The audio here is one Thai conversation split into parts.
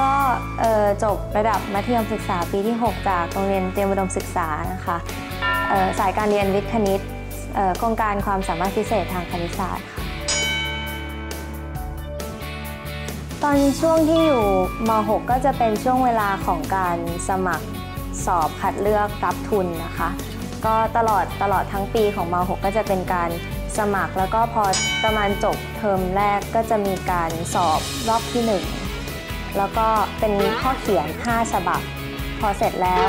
ก็จบระดับมัธยมศึกษาปีที่ 6 จากโรงเรียนเตรียมอุดมศึกษานะคะสายการเรียนวิทย์คณิตโครงการความสามารถพิเศษทางคณิตศาสตร์ค่ะตอนช่วงที่อยู่ม .6 ก็จะเป็นช่วงเวลาของการสมัครสอบคัดเลือกรับทุนนะคะ ก็ตลอดตลอดทั้งปีของม .6 ก็จะเป็นการสมัครแล้วก็พอประมาณจบเทอมแรกก็จะมีการสอบรอบที่ 1 แล้วก็เป็นข้อเขียน 5 ฉบับ พอเสร็จแล้ว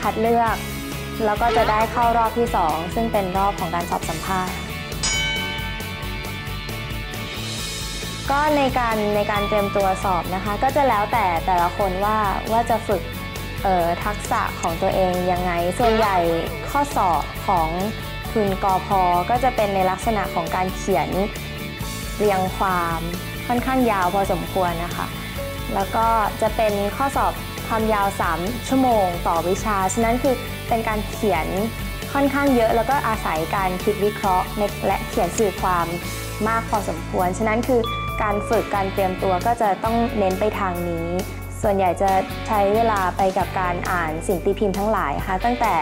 คัดเลือก แล้วก็จะได้เข้ารอบที่ 2 ซึ่งเป็นรอบของการสอบสัมภาษณ์ ก็ในการในการเตรียมตัวสอบนะคะ ก็จะแล้วแต่แต่ละคนว่าว่าจะฝึกทักษะของตัวเองยังไง ส่วนใหญ่ข้อสอบของทุนกอพอก็จะเป็นในลักษณะของการเขียนเรียงความ ค่อนข้างยาวพอสมควรนะคะ แล้วก็จะเป็นข้อสอบความยาว 3 ชั่วโมงต่อวิชา ฉะนั้นคือเป็นการเขียนค่อนข้างเยอะ แล้วก็อาศัยการคิดวิเคราะห์และเขียนสื่อความมากพอสมควร ฉะนั้นคือการฝึกการเตรียมตัวก็จะต้องเน้นไปทางนี้ ส่วนใหญ่จะใช้เวลาไปกับการอ่านสิ่งตีพิมพ์ทั้งหลายค่ะ ตั้งแต่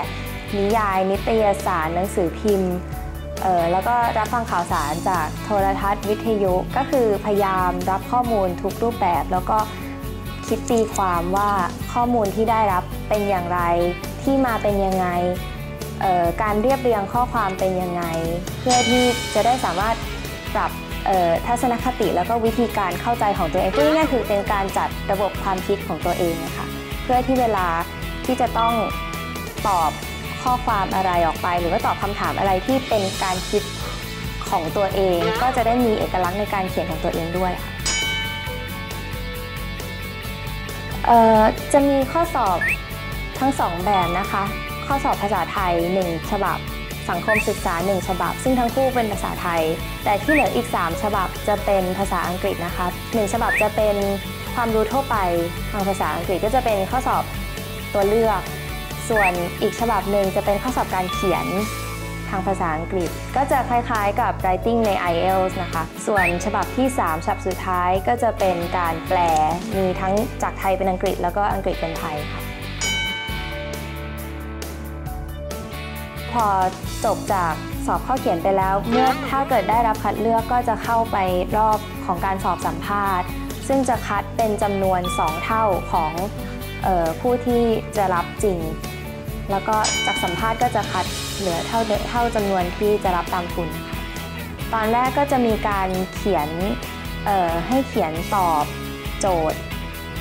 นิยายนิตยสารหนังสือพิมพ์ แล้วก็รับฟังข่าวสารจากโทรทัศน์วิทยุก็คือพยายามรับข้อมูลทุกรูปแบบ แล้วก็คิดตีความว่าข้อมูลที่ได้รับเป็นอย่างไร ที่มาเป็นยังไงการเรียบเรียงข้อความเป็นยังไง เพื่อที่จะได้สามารถปรับทัศนคติแล้วก็วิธีการเข้าใจของตัวเองพูดง่ายๆคือเป็นการจัดระบบความคิดของตัวเองนะคะเพื่อที่เวลาที่จะต้องตอบ ข้อความอะไรออกไป หรือว่าตอบคำถามอะไรที่เป็นการคิดของตัวเอง ก็จะได้มีเอกลักษณ์ในการเขียนของตัวเองด้วยจะมีข้อสอบทั้งสองแบบนะคะ ข้อสอบภาษาไทย 1 ฉบับ สังคมศึกษา 1 ฉบับ ซึ่งทั้งคู่เป็นภาษาไทย แต่ที่เหลืออีก 3 ฉบับจะเป็นภาษาอังกฤษนะคะ 1 ฉบับจะเป็นความรู้ทั่วไปทางภาษาอังกฤษก็จะเป็นข้อสอบตัวเลือก ส่วนอีกฉบับหนึ่งจะเป็นข้อสอบการเขียนทางภาษาอังกฤษ ก็จะคล้ายๆกับ writing ใน IELTS นะคะ ส่วนฉบับที่ 3 ฉบับสุดท้ายก็จะเป็นการแปล มีทั้งจากไทยเป็นอังกฤษ แล้วก็อังกฤษเป็นไทยค่ะ พอจบจากสอบข้อเขียนไปแล้วเมื่อถ้าเกิดได้รับคัดเลือกก็จะเข้าไปรอบของการสอบสัมภาษณ์ ซึ่งจะคัดเป็นจำนวน 2 เท่าของ ผู้ที่จะรับจริง แล้วก็จากสัมภาษณ์ก็จะคัดเหลือเท่าเท่าจำนวนที่จะรับตามทุนค่ะตอนแรกก็จะมีการเขียนให้เขียนตอบโจทย์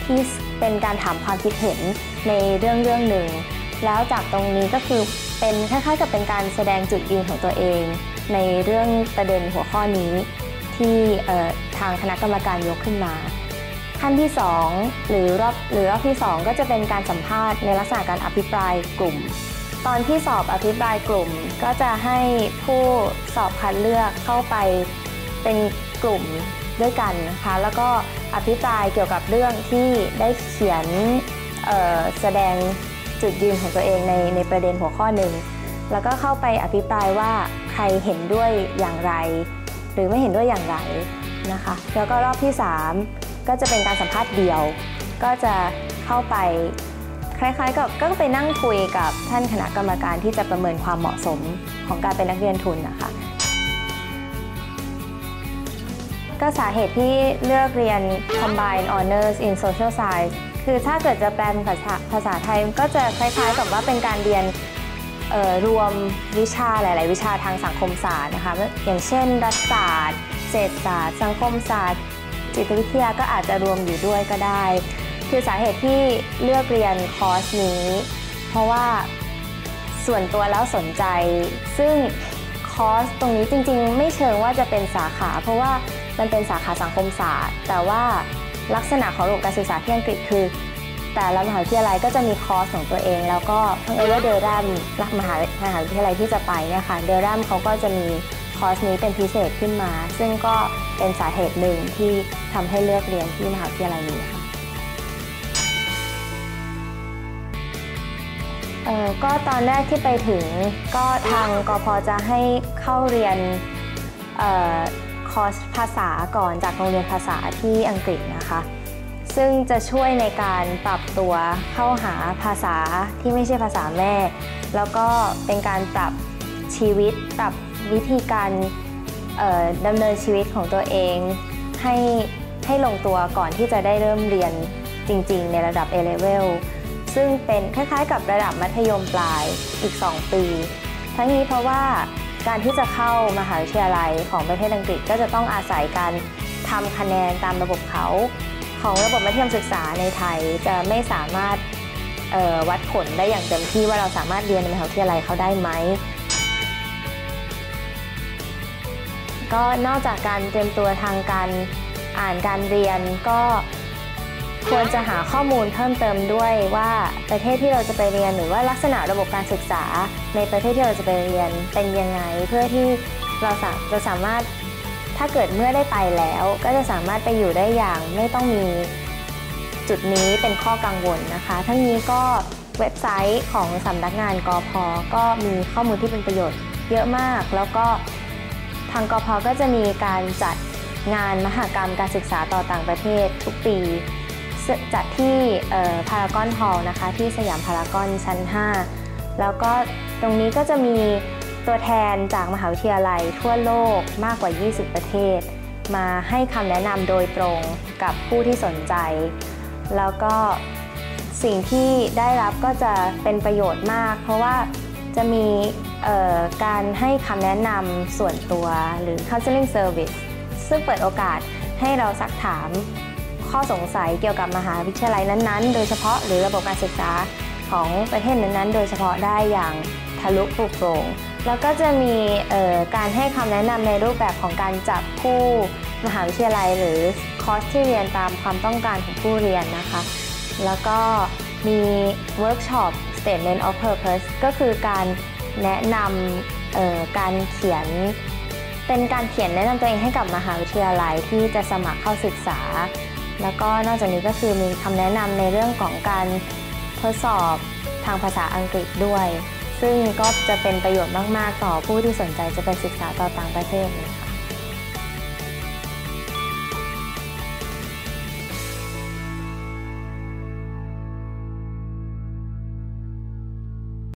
ที่เป็นการถามความคิดเห็นในเรื่องเรื่องหนึ่ง แล้วจากตรงนี้ก็คือเป็นคล้ายๆกับเป็นการแสดงจุดยืนของตัวเอง ในเรื่องประเด็นหัวข้อนี้ที่ทางคณะกรรมการยกขึ้นมา ขั้นที่ 2 หรือรอบหรือรอบที่ 2 ก็จะเป็นการสัมภาษณ์ในลักษณะการอภิปรายกลุ่ม ตอนที่สอบอภิปรายกลุ่ม ก็จะให้ผู้สอบคัดเลือกเข้าไปเป็นกลุ่มด้วยกันนะคะแล้วก็อภิปรายเกี่ยวกับเรื่องที่ได้เขียนแสดงจุดยืนของตัวเองในในประเด็นหัวข้อหนึ่ง แล้วก็เข้าไปอภิปรายว่าใครเห็นด้วยอย่างไร หรือไม่เห็นด้วยอย่างไรนะคะ แล้วก็รอบที่ 3 ก็จะเป็นการสัมภาษณ์เดียว ก็จะเข้าไปคล้ายๆกับก็ไปนั่งคุยกับท่านคณะกรรมการที่จะประเมินความเหมาะสมของการเป็นนักเรียนทุนนะคะ ก็สาเหตุที่เลือกเรียน Combined Honors in Social Science คือถ้าเกิดจะแปลเป็นภาษาภาษาไทยก็จะคล้ายๆกับว่าเป็นการเรียนรวมวิชาหลาย ๆ วิชาทางสังคมศาสตร์นะคะอย่างเช่นรัฐศาสตร์ เศรษฐศาสตร์ สังคมศาสตร์ จิตวิทยาก็อาจจะรวมอยู่ด้วยก็ได้ คือสาเหตุที่เลือกเรียนคอร์สนี้ เพราะว่าส่วนตัวแล้วสนใจ ซึ่งคอร์สตรงนี้จริงๆ ไม่เชิงว่าจะเป็นสาขา เพราะว่ามันเป็นสาขาสังคมศาสตร์ แต่ว่าลักษณะของระบบการศึกษาที่อังกฤษคือ แต่ละมหาวิทยาลัยก็จะมีคอร์สของตัวเอง แล้วก็ทั้งเอเวอร์เดอรัมมหามหาวิทยาลัยที่จะไปเนี่ยค่ะเดอรัมเขาก็จะมี อร์สนี้เป็นพิเศษขึ้นมา ซึ่งก็เป็นสาเหตุหนึ่งที่ทำให้เลือกเรียนที่มหาวิทยาลัยนี้ค่ะเออก็ตอนแรกที่ไปถึงก็ทางกพจะให้เข้าเรียนคอร์สภาษาก่อนจากโรงเรียนภาษาที่อังกฤษนะคะ ซึ่งจะช่วยในการปรับตัวเข้าหาภาษาที่ไม่ใช่ภาษาแม่ แล้วก็เป็นการปรับ ชีวิตปรับวิธีการดำเนินชีวิตของตัวเอง ให้ให้ลงตัวก่อนที่จะได้เริ่มเรียนจริง ๆ ในระดับ A-level ซึ่งเป็นคล้ายๆ กับระดับมัธยมปลายอีก 2 ปี ทั้งนี้เพราะว่าการที่จะเข้ามหาวิทยาลัยของประเทศอังกฤษก็จะต้องอาศัยการทำคะแนนตามระบบเขา ของระบบมัธยมศึกษาในไทยจะไม่สามารถวัดผลได้อย่างเต็มที่ว่าเราสามารถเรียนในมหาวิทยาลัยเขาได้ไหม ก็นอกจากการเตรียมตัวทางการอ่านการเรียนก็ควรจะหาข้อมูลเพิ่มเติมด้วยว่าประเทศที่เราจะไปเรียนหรือว่าลักษณะระบบการศึกษา ในประเทศที่เราจะไปเรียนเป็นยังไง เพื่อที่เราจะสามารถถ้าเกิดเมื่อได้ไปแล้ว ก็จะสามารถไปอยู่ได้อย่างไม่ต้องมีจุดนี้เป็นข้อกังวลนะคะ ทั้งนี้ก็เว็บไซต์ของสำนักงานกอพก็มีข้อมูลที่เป็นประโยชน์เยอะมากแล้วก็ ทางกอพก็จะมีการจัดงานมหกรรมการศึกษาต่อต่างประเทศทุกปี จัดที่พารากอนฮอลล์นะคะ ที่สยามพารากอนชั้น 5 แล้วก็ตรงนี้ก็จะมีตัวแทนจากมหาวิทยาลัยทั่วโลกมากกว่า 20 ประเทศ มาให้คำแนะนำโดยตรงกับผู้ที่สนใจ แล้วก็สิ่งที่ได้รับก็จะเป็นประโยชน์มาก เพราะว่า จะมีการให้คำแนะนำส่วนตัวหรือ counseling service ซึ่งเปิดโอกาสให้เราซักถามข้อสงสัยเกี่ยวกับมหาวิทยาลัยนั้นๆ โดยเฉพาะหรือระบบการศึกษาของประเทศนั้นๆ โดยเฉพาะได้อย่างทะลุปลุกโปร่งแล้วก็จะมีการให้คำแนะนำในรูปแบบของการจับคู่มหาวิทยาลัยหรือคอร์สที่เรียนตามความต้องการของผู้เรียนนะคะ แล้วก็มีเวิร์กช็อป Statement of Purpose ก็คือการแนะนำการเขียน เป็นการเขียนแนะนำตัวเองให้กับมหาวิทยาลัยที่จะสมัครเข้าศึกษา แล้วก็นอกจากนี้ก็คือมีคำแนะนำในเรื่องของการทดสอบทางภาษาอังกฤษด้วย ซึ่งก็จะเป็นประโยชน์มาก ๆ ต่อผู้ที่สนใจจะไปศึกษาต่อต่างประเทศ